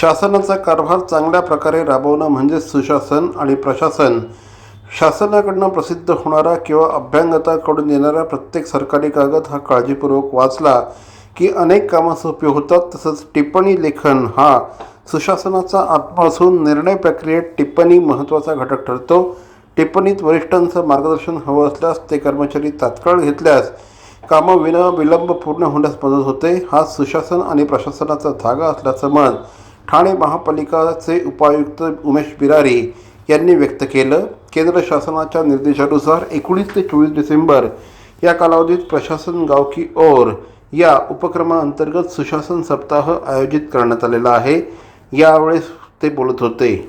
शासनाचा कारभार चांगल्या प्रकारे राबवणं म्हणजे सुशासन आणि प्रशासन. शासनाकडनं प्रसिद्ध होणारा किंवा अभ्यांगताकडून येणारा प्रत्येक सरकारी कागद हा काळजीपूर्वक वाचला की अनेक कामं सोपी होतात तसंच टिप्पणी लेखन हा सुशासनाचा आत्मा असून निर्णय प्रक्रियेत टिप्पणी महत्त्वाचा घटक ठरतो. टिप्पणीत वरिष्ठांचं मार्गदर्शन हवं असल्यास ते कर्मचारी तात्काळ घेतल्यास कामं विना विलंब पूर्ण होण्यास मदत होते. हा सुशासन आणि प्रशासनाचा धागा असल्याचं मत ठाणे महापालिकाचे उपायुक्त उमेश बिरारी यांनी व्यक्त केलं. केंद्र शासनाच्या निर्देशानुसार एकोणीस ते चोवीस डिसेंबर या कालावधीत प्रशासन गाव की ओर या उपक्रमाअंतर्गत सुशासन सप्ताह आयोजित करण्यात आलेला आहे. यावेळेस ते बोलत होते.